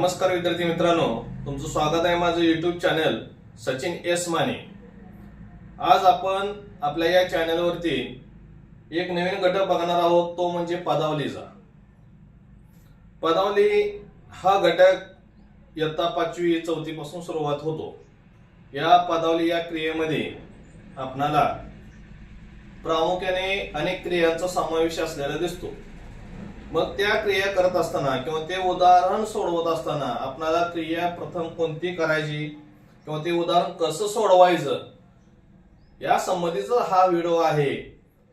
नमस्कार विद्यार्थी मित्रांनो तुमचं स्वागत आहे माझं YouTube channel Sachin S Mane. आज आपण आपल्या या चॅनलवरती एक नवीन घटक बघणार आहोत तो म्हणजे पदावलीचा. पदावली हा घटक इयत्ता पाचवी चौथी पासून सुरुवात होतो. या पदावली या क्रियेमध्ये आपणाला प्रामुख्याने अनेक क्रियांचा समावेश असलेला दिसतो. मग त्या क्रिया करत असताना किंवा ते उदाहरण सोडवत असताना आपणाला क्रिया प्रथम कोणती करायची? किंवा ते उदाहरण कसं सोडवायचं? या संबंधीचा हा व्हिडिओ आहे.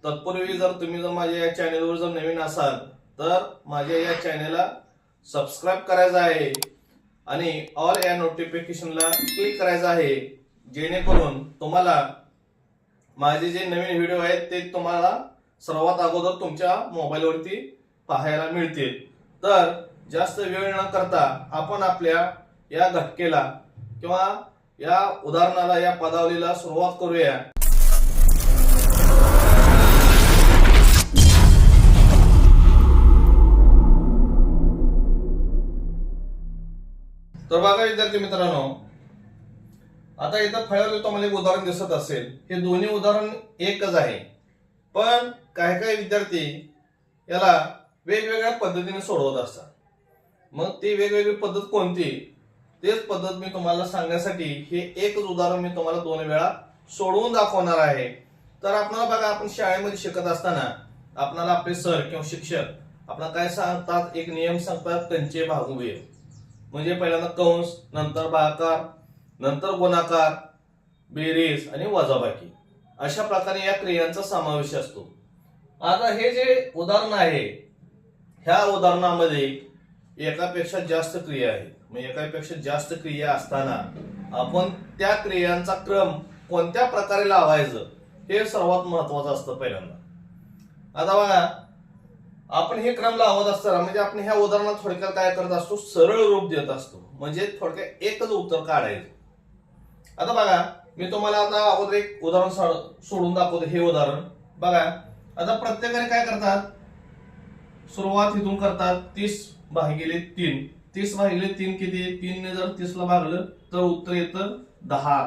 तत्पूर्वी जर तुम्ही जर माझ्या या चॅनेलवर जर नवीन असाल तर माझ्या या चॅनेलला सबस्क्राईब करायचं आहे आणि ऑल या नोटिफिकेशनला क्लिक करायचं आहे जेणेकरून तुम्हाला माझे जे नवीन व्हिडिओ आहेत ते तुम्हाला सर्वात अगोदर तुमच्या मोबाईलवरती पाहायला मिळतील. तर जास्त वेळ न करता आपण आपल्या या घटकेला किंवा या उदाहरणाला या पदावलीला सुरुवात करूया. तर बघा विद्यार्थी मित्रांनो आता इथं फळ्यावर तुम्हाला एक उदाहरण दिसत असेल. हे दोन्ही उदाहरण एकच आहे. पण काही काही विद्यार्थी याला वेगवेगळ्या पद्धतीने सोडवत असतात. मग ती वेगवेगळी पद्धत कोणती? तेच पद्धत मी तुम्हाला सांगण्यासाठी हे एकच उदाहरण मी तुम्हाला दोन वेळा सोडवून दाखवणार आहे. तर आपल्याला बघा आपण शाळेमध्ये शिकत असताना आपणाला आपले सर किंवा शिक्षक आपल्याला काय सांगतात? एक नियम सांगतात त्यांचे भागूये म्हणजे पहिल्यांदा कंस नंतर भागाकार नंतर गुणाकार बेरीज आणि वजाबाकी. अशा प्रकारे या क्रियांचा समावेश असतो. आता हे जे उदाहरण आहे ह्या उदाहरणामध्ये एकापेक्षा जास्त क्रिया आहेत. म्हणजे एकापेक्षा जास्त क्रिया असताना आपण त्या क्रियांचा क्रम कोणत्या प्रकारे लावायचं हे सर्वात महत्वाचं असतं पहिल्यांदा. आता बघा आपण हे क्रम लावत असताना म्हणजे आपण ह्या उदाहरणात थोडक्यात काय करत असतो? सरळ रूप देत असतो. म्हणजे थोडक्यात एकच उत्तर काढायचं. आता बघा मी तुम्हाला आता अगोदर एक उदाहरण सोडून दाखवतो हे उदाहरण. बघा आता प्रत्येकाने काय करतात? सुरुवात इथून करतात तीस भागिले तीन. तीस भागिले तीन किती? तीनने जर तीसला भागलं तर उत्तर येतं दहा.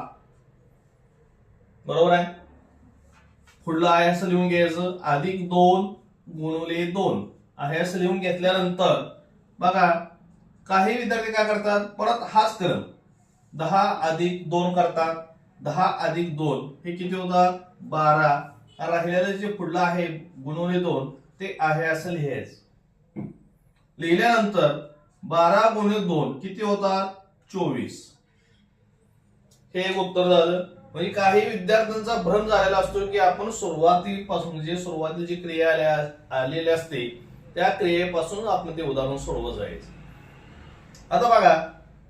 बरोबर आहे? पुढलं आहे असं लिहून घ्यायचं अधिक दोन गुणवले दोन. आहे असं लिहून घेतल्यानंतर बघा काही विद्यार्थी काय करतात? परत हाच क्रम दहा अधिक दोन करतात. दहा अधिक दोन हे किती होतात? बारा. राहिलेलं जे पुढलं आहे गुणवले दोन ते आहे असं लिहायचं. लिहिल्यानंतर बारा गुणिले दोन किती होतात चोवीस. हे एक उत्तर झालं. म्हणजे काही विद्यार्थ्यांचा भ्रम झालेला असतो की आपण सुरुवातीपासून जे सुरुवातीची जी क्रिया आलेली असते त्या क्रियेपासून आपण ते उदाहरण सोडवत जायचं. आता बघा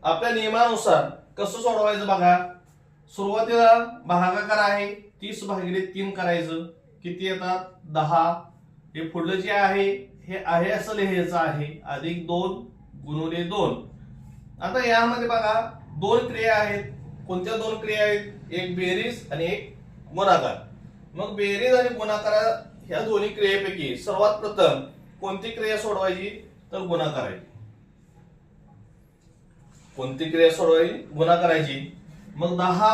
आपल्या नियमानुसार कसं सोडवायचं बघा? सुरुवातीला भागाकार आहे तीस भागिले तीन करायचं. किती येतात? दहा. हे पुढलं जे आहे हे आहे असं लिहायचं आहे. अधिक दोन गुणुले दोन. आता यामध्ये बघा दोन क्रिया आहेत. कोणत्या दोन क्रिया आहेत? एक बेरीज आणि एक गुणाकार. मग बेरीज आणि गुणाकार ह्या दोन्ही क्रियेपैकी सर्वात प्रथम कोणती क्रिया सोडवायची? तर गुणाकारायची कोणती क्रिया सोडवायची? गुणाकारायची मग दहा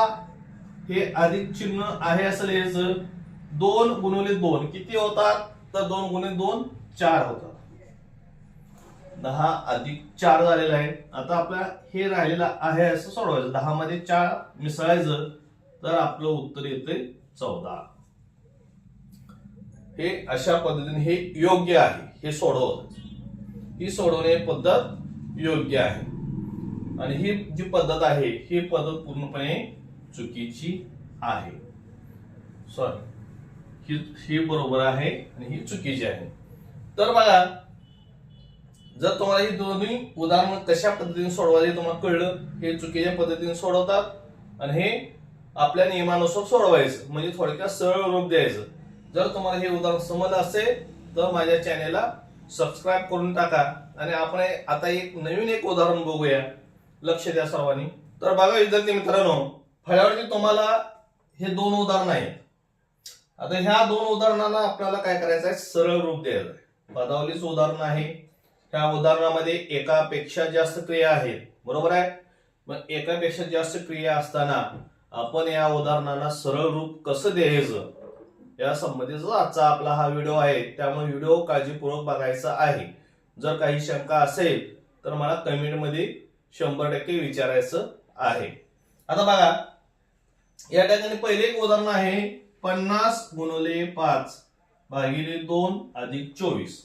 हे अधिक चिन्ह आहे असं लिहायचं दोन गुणवले दोन. किती होतात? तर दोन गुणिले दोन चार होतात दहा अधिक चार झालेला आहे. आता आपल्या हे राहिलेलं आहे असं सोडवायचं. दहा मध्ये चार मिसळायचं तर आपलं उत्तर येते चौदा. हे अशा पद्धतीने हे योग्य आहे. हे सोडवत ही सोडवणे पद्धत योग्य आहे. आणि ही जी पद्धत आहे ही पद्धत पूर्णपणे चुकीची आहे. सॉरी ही ही बरोबर आहे आणि ही चुकीची आहे. तर बघा जर तुम्हाला ही दोन्ही उदाहरण कशा पद्धतीने सोडवायचे तुम्हाला कळलं हे चुकीच्या पद्धतीने सोडवतात आणि हे आपल्या नियमानुसार सोडवायचं म्हणजे थोडक्यात सरळ रूप द्यायचं. जर तुम्हाला हे उदाहरण समजलं असेल तर माझ्या चॅनेलला सबस्क्राईब करून टाका आणि आपण आता एक नवीन एक उदाहरण बघूया. लक्ष द्या सर्वांनी. तर बघा विद्यार्थी मित्रांनो फळ्यावरती तुम्हाला हे दोन उदाहरण आहेत. आता ह्या दोन उदाहरणांना आपल्याला काय करायचं आहे? सरळ रूप द्यायचं आहे. उदाहरण आहे. ह्या उदाहरणामध्ये एकापेक्षा जास्त क्रिया आहेत. बरोबर आहे? मग एकापेक्षा जास्त क्रिया असताना आपण या उदाहरणाला सरळ रूप कसं द्यायचं? या संबंधीचा आजचा आपला हा व्हिडिओ आहे. त्यामुळे व्हिडिओ काळजीपूर्वक बघायचा आहे. जर काही शंका असेल तर मला कमेंटमध्ये शंभर टक्के विचारायचं आहे. आता बघा या ठिकाणी पहिले एक उदाहरण आहे. पन्नास गुणले पाच भागिले दोन अधिक चोवीस.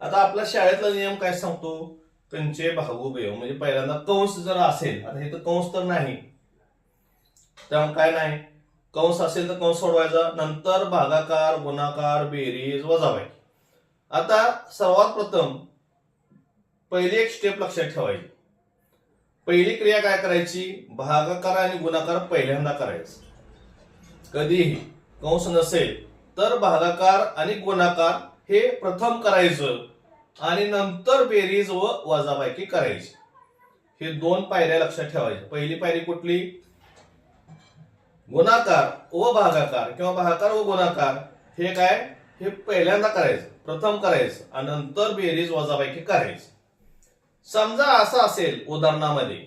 आता आपल्या शाळेतला नियम काय सांगतो? कंचे भागोबेव म्हणजे पहिल्यांदा कंस जर असेल आता हे तर कंस तर नाही. त्यामुळे काय नाही? कंस असेल तर कंस सोडवायचा नंतर भागाकार गुणाकार बेरीज वजावायची आता सर्वात प्रथम पहिली एक स्टेप लक्षात ठेवायची. पहिली क्रिया काय करायची? भागाकार आणि गुणाकार पहिल्यांदा करायचं. कधीही. कंस नसेल तर भागाकार आणि गुणाकार हे प्रथम करायचं आणि नंतर बेरीज व वजाबाकी करायची. हे दोन पायऱ्या लक्षात ठेवायच्या पहिली पायरी कुठली? गुणाकार व भागाकार किंवा भागाकार व गुणाकार हे काय? हे पहिल्यांदा करायचं प्रथम करायचं आणि नंतर बेरीज वजाबाकी करायची. समजा असा असेल उदाहरणामध्ये.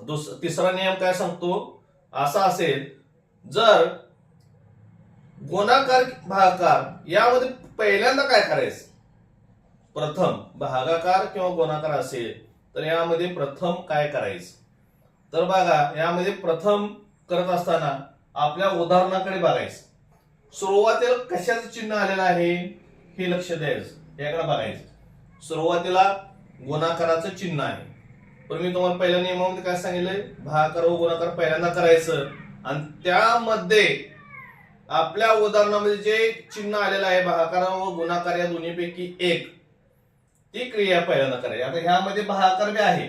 दुस तिसरा नियम काय सांगतो? असा असेल जर गुणाकार भागाकार यामध्ये पहिल्यांदा काय करायचं? प्रथम भागाकार किंवा गुणाकार असेल तर यामध्ये प्रथम काय करायचं? तर बघा यामध्ये प्रथम करत असताना आपल्या उदाहरणाकडे बघायचं. सुरुवातीला कशाचं चिन्ह आलेलं आहे? हे लक्ष द्यायचं. याकडे बघायचं. सुरुवातीला गुणाकाराचं चिन्ह आहे. पण मी तुम्हाला पहिल्या नियमामध्ये काय सांगितलंय? भागाकार व गुणाकार पहिल्यांदा करायचं. आणि त्यामध्ये आपल्या उदाहरणामध्ये जे चिन्ह आलेलं आहे भागाकार व हो, गुणाकार या दोन्हीपैकी एक. ती क्रिया पहिल्यांदा करायची आता ह्यामध्ये भागाकार बी आहे.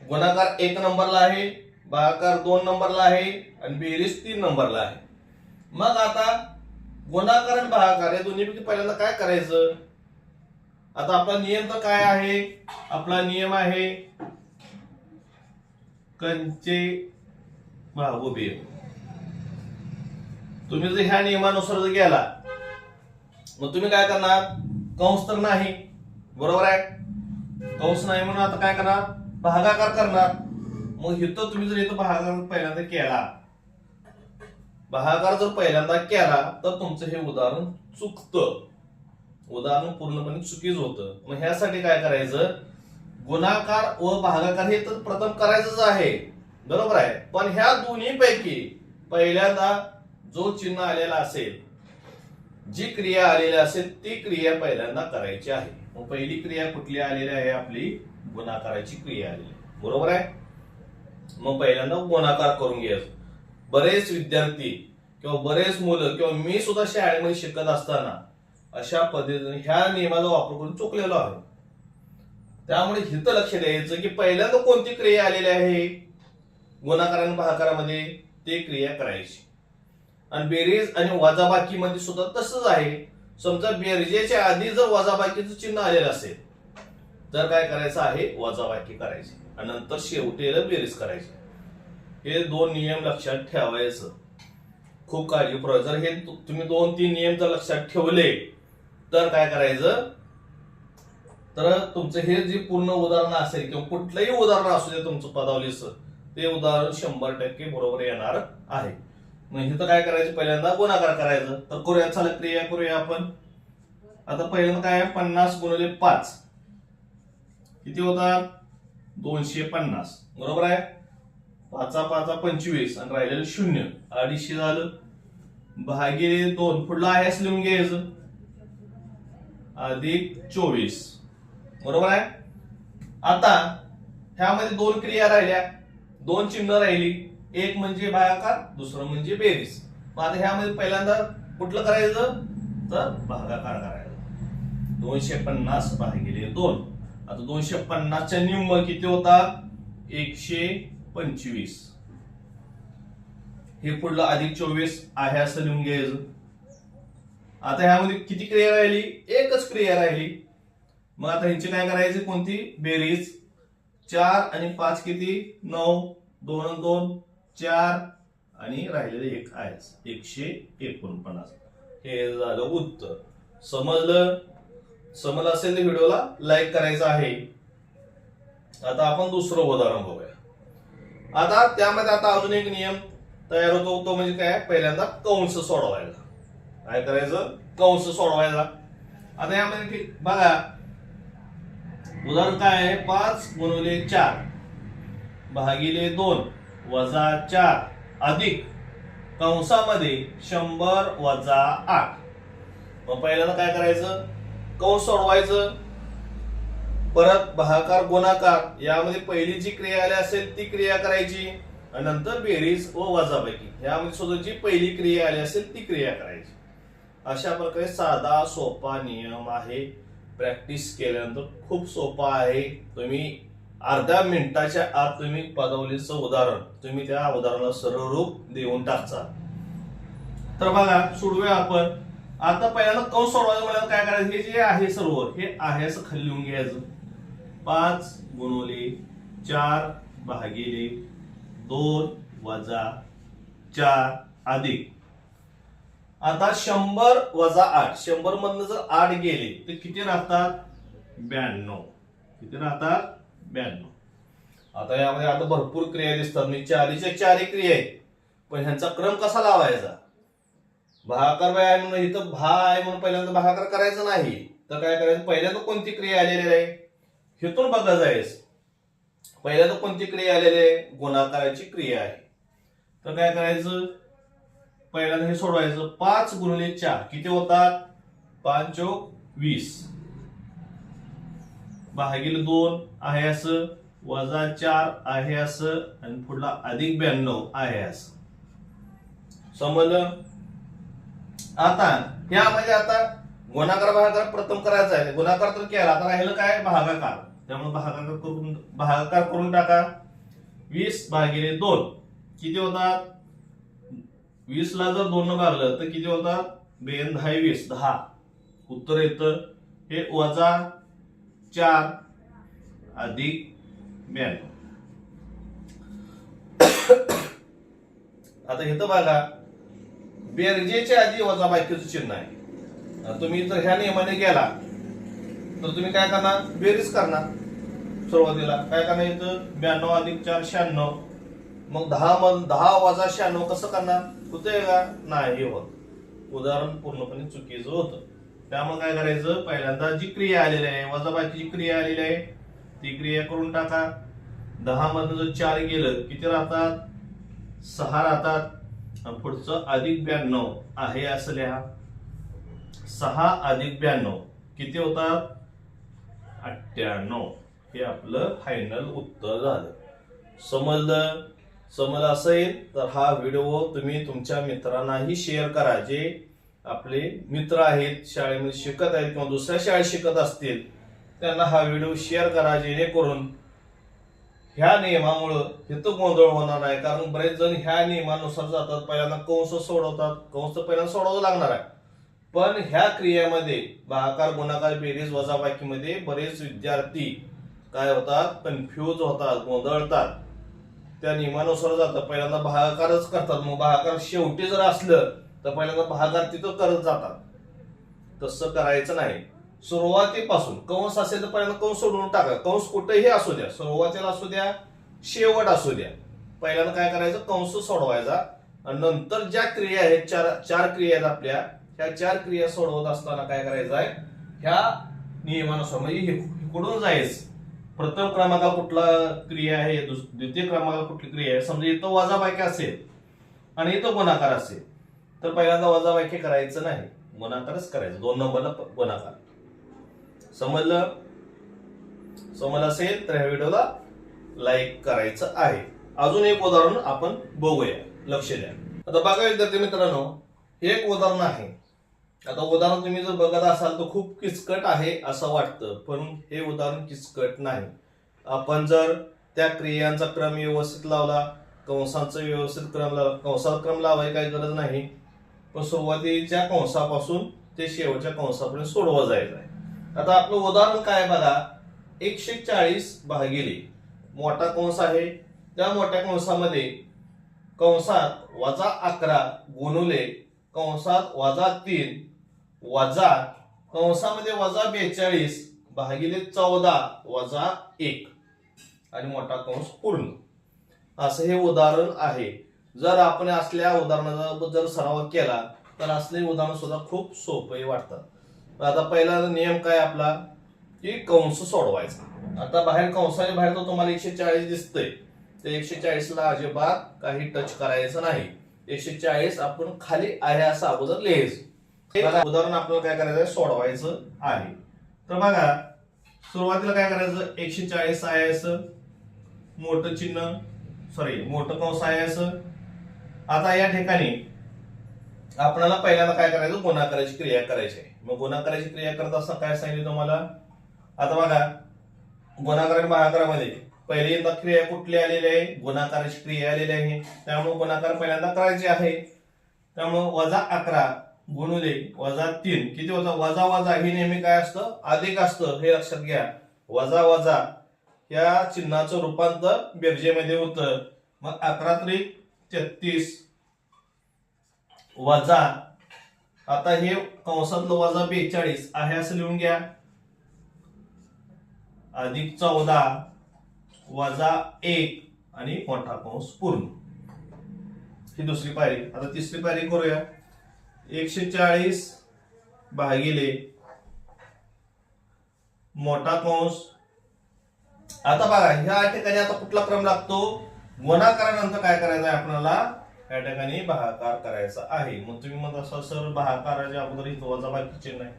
गुणाकार एक नंबरला आहे भागाकार दोन नंबरला आहे आणि बेरीज तीन नंबरला आहे. मग आता गुणाकार आणि भागाकार या दोन्हीपैकी पहिल्यांदा काय करायचं? आता आपला नियम तर काय आहे? आपला नियम आहे कंचे भागोबेव तुम्ही जर ह्या नियमानुसार जर गेला मग तुम्ही काय करणार? कंस तर नाही. बरोबर आहे? कंस नाही म्हणून आता काय करणार? भागाकार करणार. मग इथं तुम्ही जर इथं भागाकार पहिल्यांदा केला भागाकार जर पहिल्यांदा केला तर तुमचं हे उदाहरण चुकतं. उदाहरण पूर्णपणे चुकीच होतं. मग ह्यासाठी काय करायचं? गुणाकार व भागाकार हे तर प्रथम करायचंच आहे. बरोबर आहे? पण ह्या दोन्ही पैकी पहिल्यांदा जो चिन्ह आलेला असेल जी क्रिया आलेली असेल ती क्रिया पहिल्यांदा करायची आहे. मग पहिली क्रिया कुठली आलेली आहे? आपली गुणाकाराची क्रिया आलेली आहे. बरोबर आहे? मग पहिल्यांदा गुणाकार करून घ्यायचं बरेच विद्यार्थी किंवा बरेच मुलं किंवा मी सुद्धा शाळेमध्ये शिकत असताना अशा पद्धतीने ह्या नियमाचा वापर करून चुकलेलो आहे त्यामुळे हिथं लक्ष द्यायचं की पहिल्यांदा कोणती क्रिया आलेली आहे? गुणाकार आणि ते क्रिया करायची. आणि बेरीज आणि वजाबाकी मध्ये सुद्धा तसंच आहे. समजा बेरजेच्या आधी जर वजाबाकीचं चिन्ह आलेलं असेल तर काय करायचं आहे? वजाबाकी करायची. आणि नंतर शेवटीला बेरीज करायची. हे दोन नियम लक्षात ठेवायचं. खूप काळजीपूर्वक जर हे तुम्ही दोन तीन नियम जर लक्षात ठेवले तर काय करायचं? तर तुमचं हे जे पूर्ण उदाहरण असेल किंवा कुठलंही उदाहरण असू दे तुमचं पदावलीचं ते उदाहरण शंभर टक्के बरोबर येणार आहे. मग हे तर काय करायचं? पहिल्यांदा गुणाकार करायचं. तर करूया चला क्रिया करूया आपण. आता पहिल्यांदा काय? आहे पन्नास गुणिले पाच. किती होता दोनशे पन्नास. बरोबर आहे? पाचा पाचा पंचवीस. आणि राहिलेलं शून्य. अडीचशे झालं. भागिले दोन. पुढलं आहेस लिहून घ्यायचं. अधिक चोवीस. बरोबर आहे? आता ह्यामध्ये दोन क्रिया राहिल्या. दोन चिन्ह राहिली. एक म्हणजे भागाकार दुसरं म्हणजे बेरीज. मग आता ह्यामध्ये पहिल्यांदा कुठलं करायचं? तर भागाकार करायचा. दोनशे पन्नास भागिले दोन. आता दोनशे पन्नासच्या निम्म किती होतात? एकशे पंचवीस. हे पुढलं अधिक चोवीस आहे असं लिहून घ्यायचं. आता ह्यामध्ये किती क्रिया राहिली? एकच क्रिया राहिली. मग आता ह्यांची काय करायची? कोणती? बेरीज. चार आणि पाच किती? नऊ. दोन दोन. चार आणि राहिलेले एक आहे एकशे एकोणपन्नास. हे झालं उत्तर. समजलं? समजलं असेल तर व्हिडिओला लाईक करायचं आहे. आता आपण दुसरं उदाहरण बघूया. आता त्यामध्ये आता अजून एक नियम तयार होतो. तो म्हणजे काय? पहिल्यांदा कंस सोडवायचा काय करायचं? कंस सोडवायचा आता यामध्ये बघा. उदाहरण काय आहे? पाच गुणवले चार भागिले दोन. वजा चार अधिक कंसामध्ये शंभर वजा आठ. मग पहिल्यांदा काय करायचं? कंस सोडवायचं. परत भागाकार गुणाकार यामध्ये पहिली जी क्रिया आली असेल ती क्रिया करायची. आणि नंतर बेरीज व वजापैकी. यामध्ये सुद्धा जी पहिली क्रिया आली असेल ती क्रिया करायची. अशा प्रकारे साधा सोपा नियम आहे. प्रॅक्टिस केल्यानंतर खूप सोपा आहे. तुम्ही अर्ध्या मिनिटाच्या आत तुम्ही पदवलीचं उदाहरण तुम्ही त्या उदाहरणाला सरळ रूप देऊन टाकचा. तर बघा सोडूया आपण. आता पहिल्यांदा कंस सोडवायचं मला काय करायचं? हे जे आहे सर्व हे आहे असं खाली लिहून घ्यायचं. पाच गुणवले चार भागिले दोन वजा चार अधिक. आता शंभर वजा आठ. शंभर मधनं जर आठ गेले तर किती राहतात? ब्याण्णव. किती राहतात? ब्याण्णव. आता यामध्ये आता भरपूर क्रिया दिसतात. मी चारीच्या चारी क्रिया आहेत. पण ह्यांचा क्रम कसा लावायचा? भागाकार बाय आहे म्हणून इथं भा आहे म्हणून पहिल्यांदा भागाकार करायचा नाही. तर काय करायचं? पहिल्यांदा कोणती क्रिया आलेली आहे? हेतून बघा जायस पहिल्यांदा कोणती क्रिया आलेली आहे? गुणाकाराची क्रिया आहे. तर काय करायचं? पहिल्यांदा हे सोडवायचं. पाच गुणिले चार. किती होतात? पाच चौक वीस. भागील दोन आहे असं वजा चार आहे असं आणि पुढला अधिक ब्याण्णव आहे असं. समजलं? आता यामध्ये म्हणजे आता गुणाकार भागाकार प्रथम करायचा आहे. गुणाकार तर केला आता राहिलं काय? भागाकार. त्यामुळे भागाकार करून भागाकार करून टाका. वीस भागिले दोन. किती होतात? वीस ला जर दोन भागलं तर किती होतात? बेन दहा वीस. दहा. उत्तर येतं. हे वजा चार अधिक ब्याण्णव आता इथं बघा बेरजेच्या आधी वजा बायकेचं चिन्ह आहे. तुम्ही जर ह्या नियमाने गेला तर तुम्ही काय करणार? बेरीज करणार सुरुवातीला. काय करणार इथं? ब्याण्णव अधिक चार शहाण्णव. मग दहा मध दहा वजा शहाण्णव कसं करणार? होतंय का? नाही होत. उदाहरण पूर्णपणे चुकीचं होतं. त्यामुळे काय करायचं? पहिल्यांदा जी क्रिया आलेली आहे वजाबाकीची क्रिया आलेली आहे ती क्रिया करून टाका. दहा मधनं जर चार गेलं किती राहतात? सहा राहतात. पुढचं अधिक ब्याण्णव आहे असं लिहा. सहा अधिक ब्याण्णव. किती होतात? अठ्ठ्याण्णव. हे आपलं फायनल उत्तर झालं. समजलं? समज असेल? तर हा व्हिडिओ तुम्ही तुमच्या मित्रांनाही शेअर करा. जे आपले मित्र आहेत शाळेमध्ये शिकत आहेत किंवा दुसऱ्या शाळेत शिकत असतील त्यांना हा व्हिडिओ शेअर करा जेणेकरून ह्या नियमामुळं हेतू गोंधळ होणार नाही. कारण बरेच जण ह्या नियमानुसार जातात. पहिल्यांदा कंस सोडवतात. कंस पहिल्यांदा सोडवावं लागणार आहे. पण ह्या क्रियेमध्ये भागाकार गुणाकार बेरीज वजाबाकीमध्ये बरेच विद्यार्थी काय होतात? कन्फ्यूज होतात गोंधळतात. त्या नियमानुसार जातात. पहिल्यांदा भागाकारच करतात. मग भागाकार शेवटी जर असलं तर पहिल्यांदा भागात तिथं करत जातात. तसं करायचं नाही. सुरुवातीपासून कंस असेल तर पहिल्यांदा कंस सोडून टाका. कंस कुठेही असू द्या. सुरुवातीला असू द्या शेवट असू द्या. पहिल्यांदा काय करायचं? कंस सोडवायचा. आणि नंतर ज्या क्रिया आहेत चार चार क्रिया आहेत आपल्या ह्या चार क्रिया सोडवत असताना काय करायचं आहे? ह्या नियमानुसार म्हणजे हे- इकडून जायचं. प्रथम क्रमांका कुठला क्रिया आहे? दुस- द्वितीय क्रमांका कुठली क्रिया आहे? समजा इथं वजाबाकी असेल आणि इथं गुणाकार असेल. तर पहिल्यांदा वजाबाकी करायचं नाही. गुणाकारच करायचं. दोन नंबरला गुणाकार. समजलं? समजलं असेल तर ह्या व्हिडिओला लाईक करायचं आहे. अजून एक उदाहरण आपण बघूया. लक्ष द्या. आता बघा विद्यार्थी मित्रांनो हे एक उदाहरण आहे. आता उदाहरण तुम्ही जर बघत असाल तर खूप किचकट आहे असं वाटतं पण हे उदाहरण किचकट नाही. आपण जर त्या क्रियांचा क्रम व्यवस्थित लावला कंसांचा व्यवस्थित क्रम लावला कंसाचा क्रम लावायची काही गरज नाही. पण सुरुवातीच्या कंसापासून ते शेवटच्या कंसापर्यंत सोडवा जायचं आहे. आता आपलं उदाहरण काय बघा? एकशे चाळीस भागिले मोठा कंस आहे. त्या मोठ्या कंसामध्ये कंसात वजा अकरा गुणुले कंसात वजा तीन वजा कंसामध्ये वजा बेचाळीस भागिले चौदा वजा एक. आणि मोठा कंस पूर्ण. असं हे उदाहरण आहे. जर आपण असल्या उदाहरणाचा जर सराव केला तर असले उदाहरण सुद्धा खूप सोपे वाटतात. आता पहिला नियम काय आपला? की कंस सोडवायचा. आता बाहेर कंसाच्या बाहेर तर तुम्हाला एकशे चाळीस दिसतंय. ते एकशे चाळीसला अजिबात काही टच करायचं नाही. एकशे चाळीस आपण खाली आहे असं अगोदर लिहायचं. उदाहरण आपल्याला काय करायचं आहे सोडवायचं आहे. तर बघा सुरुवातीला काय करायचं? एकशे चाळीस आहे असं. मोठं चिन्ह सॉरी मोठं कंस आहे असं. आता या ठिकाणी आपल्याला पहिल्यांदा काय करायचं? गुणाकाराची क्रिया करायची. आहे मग गुणाकाराची क्रिया करत असताना काय सांगितलं तुम्हाला? आता बघा गुणाकार आणि महाकारामध्ये पहिल्यांदा क्रिया कुठली आलेली आहे? गुणाकाराची क्रिया आलेली आहे. त्यामुळे गुणाकार पहिल्यांदा करायचे आहे. त्यामुळे वजा अकरा गुणुले वजा तीन. किती होता वजा वजा. हे नेहमी काय असतं? अधिक असतं. हे लक्षात घ्या. वजा वजा. या चिन्हाचं रूपांतर बेरजेमध्ये होतं. मग अकरा त्रिक तेहतीस वजा आता हे कंसातलं वजा बेचाळीस आहे असं लिहून घ्या. अधिक चौदा वजा एक आणि मोठा कंस पूर्ण. ही दुसरी पायरी. आता तिसरी पायरी करूया. एकशे चाळीस भागिले मोठा कंस. आता बघा ह्या ठिकाणी आता कुठला क्रम लागतो? गुणाकारानंतर काय करायचं आहे? आपल्याला या ठिकाणी भागाकार करायचा आहे. मग तुम्ही म्हणत असाल सर भागाकाराच्या अगोदर इथं वजा बाकी चिन्ह आहे.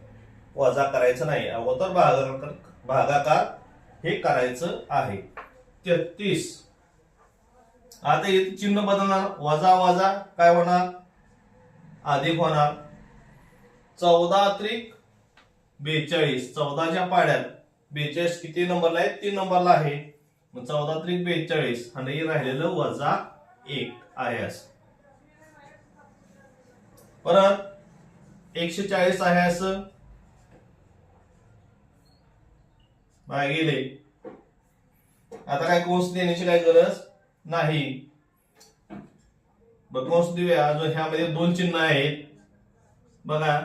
वजा करायचं नाही. अगोदर भागाकार भागाकार हे करायचं आहे. तेहतीस. आता इथे चिन्ह बदलणार. वजा वजा काय होणार? अधिक होणार. चौदा त्रिक बेचाळीस. चौदाच्या पाड्यात बेचाळीस किती नंबरला आहे? तीन नंबरला आहे. मग चौदा त्रिक बेचाळीस आणि राहिलेलं वजा एक आहे असं. परत एकशे चाळीस आहे असं. भागिले. आता काय कोर्स देण्याची काय गरज नाही. बघ कोर्स देऊया. अजून ह्यामध्ये दोन चिन्ह आहेत. बघा.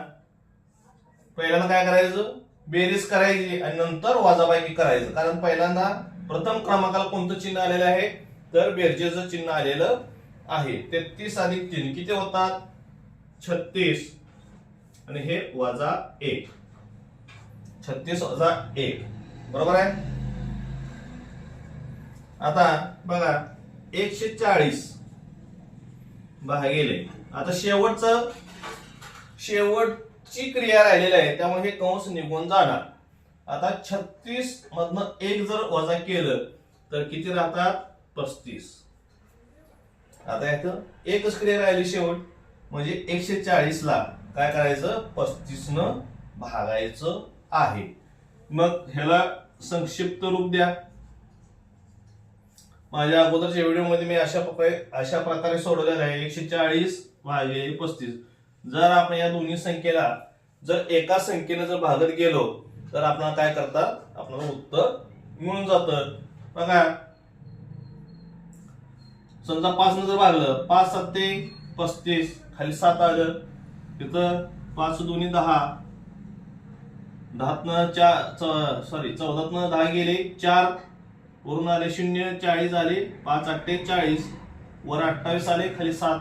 पहिल्यांदा काय करायचं? बेरीज करायची आणि नंतर वाजाबाकी करायचं. कारण पहिल्यांदा प्रथम क्रमांकाला कोणतं चिन्ह आलेलं आहे? तर बेरजेचं चिन्ह आलेलं आहे. तेहतीस अधिक तीन किती होतात? छत्तीस. आणि हे वजा एक. छत्तीस वजा एक. बरोबर आहे? आता बघा एकशे चाळीस भागिले. आता शेवटचं शेवटची क्रिया राहिलेली आहे. त्यामुळे हे कंस निघून जाणार. आता छत्तीस मधनं एक जर वजा केलं तर किती राहतात? पस्तीस. आता इथं एकच क्रिया राहिली शेवट म्हणजे एकशे चाळीस ला काय करायचं? पस्तीस न भागायचं आहे. मग ह्याला संक्षिप्त रूप द्या. माझ्या अगोदरच्या व्हिडिओमध्ये मी अशा प्रकारे अशा प्रकारे सोडवलेलं आहे. एकशे चाळीस भागे पस्तीस. जर आपण या दोन्ही संख्येला जर एका संख्येने जर भागत गेलो तर आपल्याला काय करतात? आपल्याला उत्तर मिळून जातं. बघा. समजा पाच जर भागलं. पाच सत्ते पस्तीस. खाली सात आलं. तिथं पाच दोन्ही दहा. दहातनं चार सॉरी चौदातनं दहा गेले चार. वरून आले शून्य चाळीस आले पाच अठ्ठे चाळीस. वर अठ्ठावीस आले खाली सात.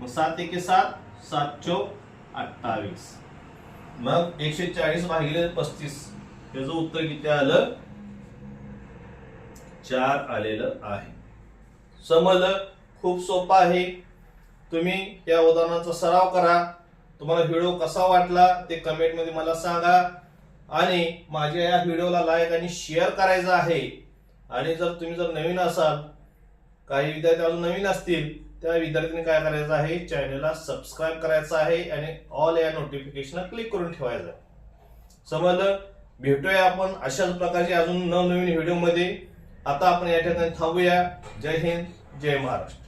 मग सात एके सात सात चौक अठ्ठावीस. मग एकशे चाळीस भागिले पस्तीस. त्याचं उत्तर किती आलं? चार आलेलं आहे. समजलं? खूप सोपं आहे. तुम्ही या उदाहरणाचा सराव करा. तुम्हाला व्हिडिओ कसा वाटला ते कमेंटमध्ये मला सांगा. आणि माझ्या या व्हिडिओला लाईक आणि शेअर करायचं आहे. आणि जर तुम्ही जर नवीन असाल काही विद्यार्थी अजून नवीन असतील त्या विद्यार्थ्यांनी काय करायचं आहे? चॅनलला सबस्क्राईब करायचं आहे आणि ऑल या नोटिफिकेशन क्लिक करून ठेवायचं समजलं? भेटूया आपण अशाच प्रकारचे अजून नवनवीन व्हिडिओमध्ये आता आपण या ठिकाणी थांबूया. जय हिंद जय महाराष्ट्र.